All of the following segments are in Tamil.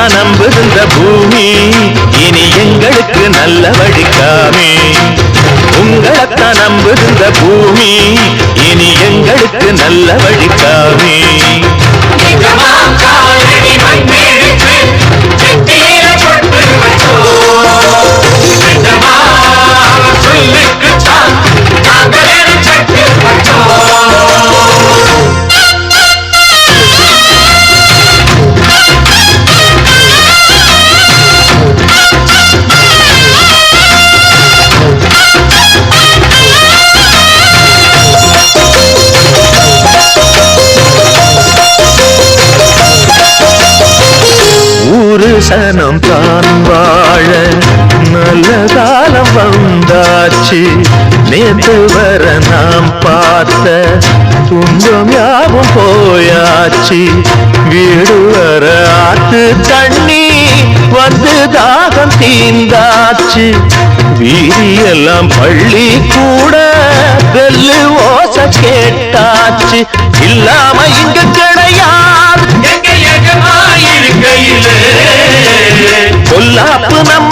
உங்களைத்தான் நம்புகின்ற பூமி இனி எங்களுக்கு நல்ல வழிக்காமே உங்களைத்தான் நம்புகின்ற பூமி இனி எங்களுக்கு நல்ல வழிக்காமே ஊரு சனம் தான் வாழ நல்ல காலம் வந்தாச்சு. நேற்று வர நாம் பார்த்த துன்பம் யாவும் போயாச்சு. வீடு வர ஆத்து தண்ணி வந்து தாகம் தீந்தாச்சு வீதியெல்லாம் பள்ளி கூட வெல்லு ஓச கேட்டாச்சு. இல்லாம இங்க கிடையாது. எங்க எஜமா இருக்கையிலே ഉല്ലാപ്പ് നമ്മ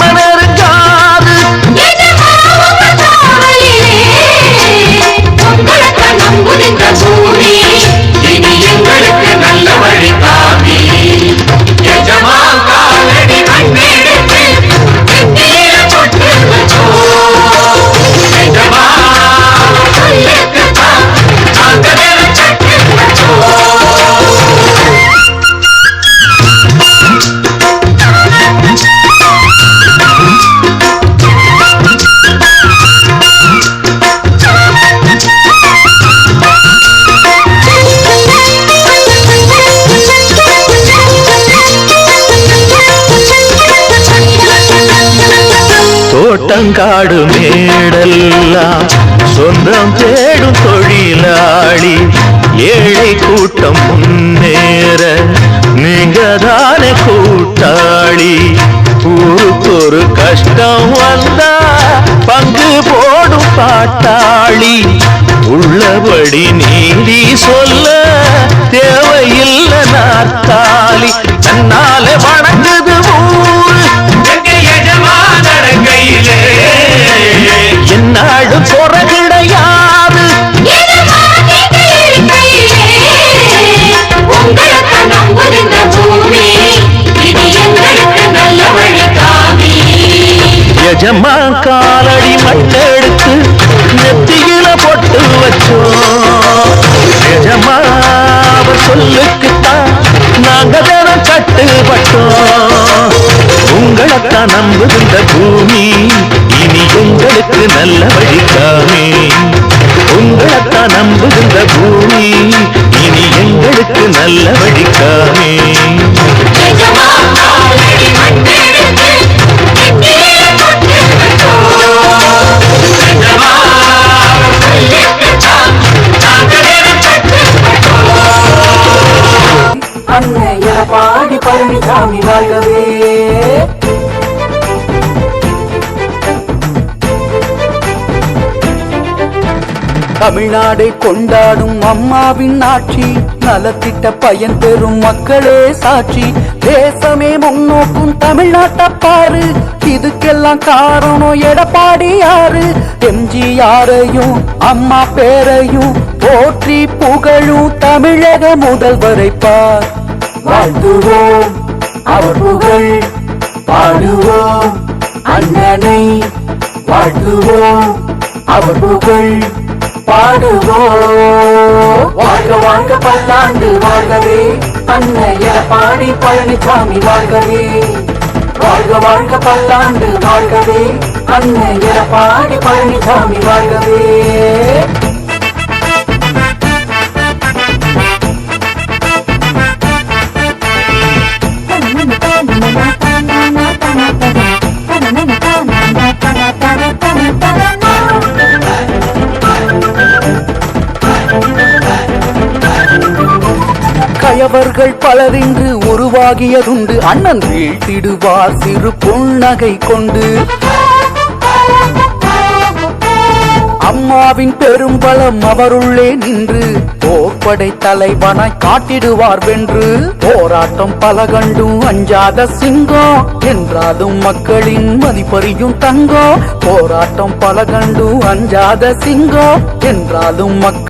தோட்டங்காடு மேடெல்லாம் சொந்தம் தேடும் தொழிலாளி ஏழை கூட்டம் முன்னேற நீங்க தானே கூட்டாளி. ஊருக்கு ஒரு கஷ்டம் வந்தா பங்கு போடும் பாட்டாளி. உள்ளபடி நீதி சொல்ல தேவையில்லை நாற்காலி. தன்னாலே மன உங்களைத்தான் நம்புகின்ற பூமி. இனி உங்களுக்கு நல்ல வழிக்காமே உங்களைத்தான் நம்புகின்ற பூமி. இனி எங்களுக்கு நல்ல வழிக்காமே தமிழ்நாடை கொண்டாடும் அம்மாவின் ஆட்சி. நலத்திட்ட பயன் பெறும் மக்களே சாட்சி. தேசமே முன்னோக்கும் தமிழ்நாட்டை பாரு. இதுக்கெல்லாம் காரணம் எடப்பாடி யாரு? எம்ஜிஆரையும் அம்மா பேரையும் போற்றி புகழும் தமிழக முதல்வரை பார். வாழ்த்துவோம். அவர் புகழ் பாடுவோம். அண்ணனை வாழ்த்துவோம். அவர் புகழ் பாடுவோம். வாழ்க வாழ்க பல்லாண்டு வாழ்கவே. அன்னைய பாடி பழனிசாமி வாழ்கவே. வாழ்க வாழ்க பல்லாண்டு வாழ்கவே. அன்னைய பாடி பழனிசாமி வாழ்கவே. கயவர்கள் பலரின்று உருவாகியதுண்டு. அண்ணன் வீழ்த்திடுவார் சிறு புன்னகை கொண்டு. அம்மாவின் பெரும்பலம் அவருள்ளே நின்று. போர்படை தலைவனாய் காட்டிடுவார் வென்று. போராட்டம் பல கண்டும் அஞ்சாத சிங்கம். என்றாலும் மக்களின் மதிப்பறியும் தங்கம். போராட்டம் பல கண்டும் அஞ்சாத சிங்கம். என்றாலும் மக்கள்